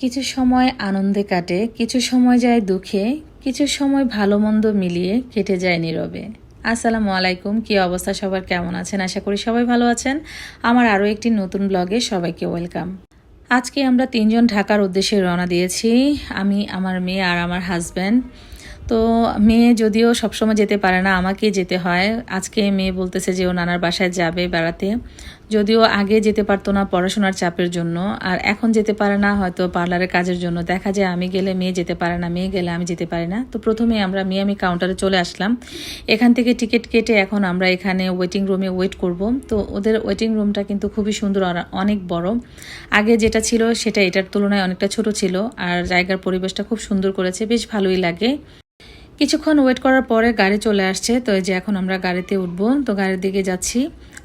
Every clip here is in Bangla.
কিছু সময় আনন্দে কাটে, কিছু সময় যায় দুঃখে, কিছু সময় ভালো মন্দ মিলিয়ে কেটে যায় নীরবে। আসসালামু আলাইকুম, কি অবস্থা? সবার কেমন আছেন? আশা করি সবাই ভালো আছেন। আমার আরও একটি নতুন ব্লগে সবাইকে ওয়েলকাম। আজকে আমরা তিনজন ঢাকার উদ্দেশ্যে রওনা দিয়েছি। আমি, আমার মেয়ে আর আমার হাজব্যান্ড। তো মেয়ে যদিও সবসময় যেতে পারে না, আমাকেই যেতে হয়। আজকে মেয়ে বলতেছে যে ও নানার বাসায় যাবে বেড়াতে। যদিও আগে যেতে পারতো না পড়াশোনার চাপের জন্য, আর এখন যেতে পারে না, হয়তো পার্লারের কাজের জন্য। দেখা যায় আমি গেলে মেয়ে যেতে পারে না, মেয়ে গেলে আমি যেতে পারি না। তো প্রথমে আমরা মিয়ামি কাউন্টারে চলে আসলাম। এখান থেকে টিকিট কেটে এখন আমরা এখানে ওয়েটিং রুমে ওয়েট করব। তো ওদের ওয়েটিং রুমটা কিন্তু খুবই সুন্দর, আর অনেক বড়। আগে যেটা ছিল সেটা এটার তুলনায় অনেকটা ছোট ছিল, আর জায়গার পরিবেশটা খুব সুন্দর করেছে, বেশ ভালোই লাগে। কিছুক্ষণ ওয়েট করার পরে গাড়ি চলে আসছে, তো যে এখন আমরা গাড়িতে উঠবো। তো গাড়ির দিকে যাচ্ছি।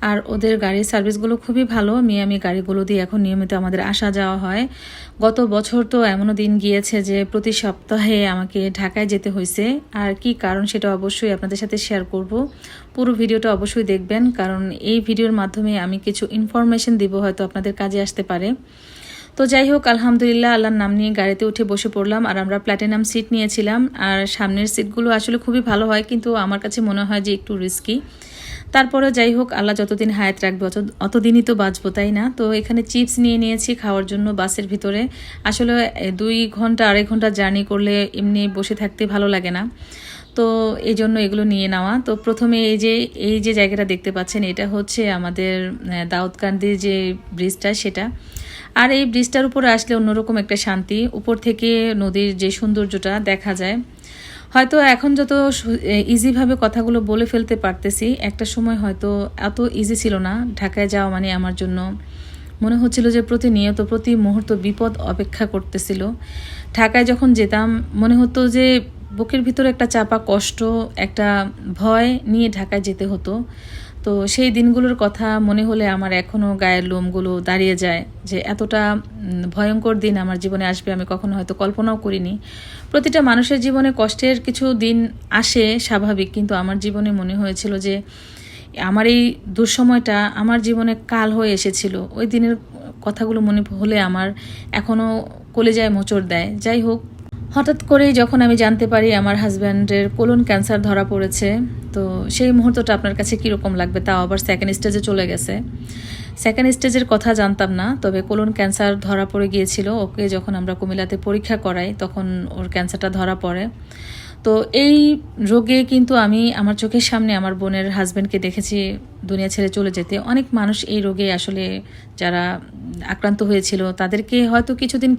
আর ওদের গাড়ির সার্ভিসগুলো খুবই ভালো। মিয়ামি গাড়িগুলো দিয়ে এখন নিয়মিত আমাদের আসা যাওয়া হয়। গত বছর তো এমনও দিন গিয়েছে যে প্রতি সপ্তাহে আমাকে ঢাকায় যেতে হয়েছে আর কি কারণ সেটা অবশ্যই আপনাদের সাথে শেয়ার করব। পুরো ভিডিওটা অবশ্যই দেখবেন, কারণ এই ভিডিওর মাধ্যমে আমি কিছু ইনফরমেশন দিব হয়তো আপনাদের কাজে আসতে পারে। তো যাই হোক, আলহামদুলিল্লাহ আল্লাহর নাম নিয়ে গাড়িতে উঠে বসে পড়লাম আর আমরা প্ল্যাটিনাম সিট নিয়েছিলাম। আর সামনের সিটগুলো আসলে খুবই ভালো হয়, কিন্তু আমার কাছে মনে হয় যে একটু রিস্কি তারপরে যাই হোক আল্লাহ যতদিন হায়াত রাখবে, অত অতদিনই তো বাঁচবো, তাই না? তো এখানে চিপস নিয়ে নিয়েছি খাওয়ার জন্য বাসের ভিতরে। আসলে দুই ঘণ্টা, আড়াই ঘণ্টা জার্নি করলে এমনি বসে থাকতে ভালো লাগে না। তো এই জন্য এগুলো নিয়ে নেওয়া। তো প্রথমে এই যে এই যে জায়গাটা দেখতে পাচ্ছেন, এটা হচ্ছে আমাদের দাউদকান্দির যে ব্রিজটা, সেটা। আর এই ব্রিজটার উপরে আসলে অন্যরকম একটা শান্তি। উপর থেকে নদীর যে সৌন্দর্যটা দেখা যায়। হয়তো এখন যত ইজিভাবে কথাগুলো বলে ফেলতে পারতেছি, একটা সময় হয়তো এত ইজি ছিল না ঢাকায় যাওয়া মানে আমার জন্য। মনে হচ্ছিল যে প্রতিনিয়ত, প্রতি মুহূর্ত বিপদ অপেক্ষা করতেছিল। ঢাকায় যখন যেতাম, মনে হতো যে বুকের ভিতরে একটা চাপা কষ্ট, একটা ভয় নিয়ে ঢাকায় যেতে হতো। তো সেই দিনগুলোর কথা মনে হলে আমার এখনও গায়ের লোমগুলো দাঁড়িয়ে যায় যে এতটা ভয়ঙ্কর দিন আমার জীবনে আসবে আমি কখনো হয়তো কল্পনাও করিনি। প্রতিটা মানুষের জীবনে কষ্টের কিছু দিন আসে স্বাভাবিক, কিন্তু আমার জীবনে মনে হয়েছিল যে আমার এই দুঃসময়টা আমার জীবনে কাল হয়ে এসেছিল। ওই দিনের কথাগুলো মনে হলে আমার এখনও কলেজায় মোচড় দেয়। যাই হোক হঠাৎ করেই যখন আমি জানতে পারি আমার হাজব্যান্ডের কোলন ক্যান্সার ধরা পড়েছে, তো সেই মুহূর্তটা আপনার কাছে কীরকম লাগবে? তাও আবার সেকেন্ড স্টেজে চলে গেছে। সেকেন্ড স্টেজের কথা জানতাম না, তবে কোলন ক্যান্সার ধরা পড়ে গিয়েছিল। ওকে যখন আমরা কুমিল্লাতে পরীক্ষা করাই, তখন ওর ক্যান্সারটা ধরা পড়ে। তো এই রোগে কিন্তু আমি আমার চোখের সামনে আমার বোনের হাজব্যান্ডকে দেখেছি দুনিয়া ছেড়ে চলে যেতে। অনেক মানুষ এই রোগে আসলে যারা আক্রান্ত হয়েছিল, তাদেরকে হয়তো কিছুদিন